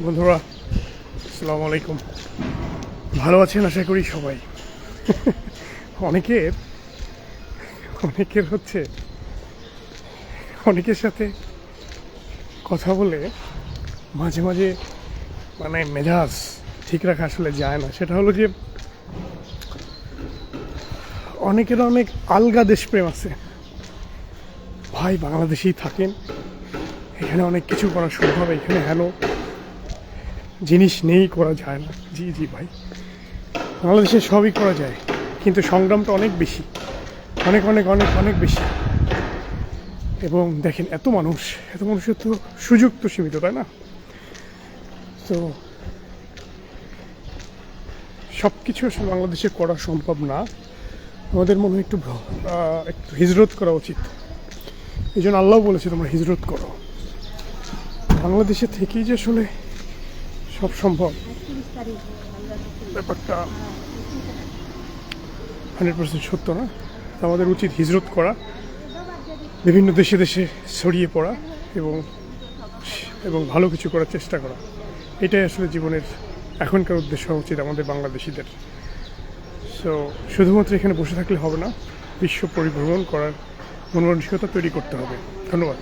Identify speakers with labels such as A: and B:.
A: বন্ধুরা, আসসালামু আলাইকুম। ভালো আছেন আশা করি সবাই? অনেকের অনেকের হচ্ছে, অনেকের সাথে কথা বলে মাঝে মাঝে মানে মেজাজ ঠিক রাখা আসলে যায় না। সেটা হলো যে, অনেকের অনেক আলগা দেশপ্রেম আছে। ভাই বাংলাদেশেই থাকেন, এখানে অনেক কিছু করা সম্ভব, এখানে হ্যালো জিনিস নেই করা যায় না। জি জি ভাই। বাংলাদেশে সবই করা যায়, কিন্তু সংগ্রামটা অনেক বেশি। অনেক অনেক অনেক অনেক বেশি। এবং দেখেন, এত মানুষ, এত মানুষের তো সুযোগ তো সীমিত, তাই না? তো সব কিছু আসলে বাংলাদেশে করা সম্ভব না। আমাদের মনে হয় একটু একটু হিজরত করা উচিত। এই জন্য আল্লাহ বলেছে তোমরা হিজরত করো। বাংলাদেশে থেকেই যে আসলে সব সম্ভব। ব্যাপারটা হান্ড্রেড পার্সেন্ট সত্য না। আমাদের উচিত হিজরত করা, বিভিন্ন দেশে দেশে ছড়িয়ে পড়া এবং এবং ভালো কিছু করার চেষ্টা করা। এটাই আসলে জীবনের এখনকার উদ্দেশ্য হওয়া উচিত আমাদের বাংলাদেশিদের। সো শুধুমাত্র এখানে বসে থাকলে হবে না, বিশ্ব পরিভ্রমণ করার মন মানসিকতা তৈরি করতে হবে। ধন্যবাদ।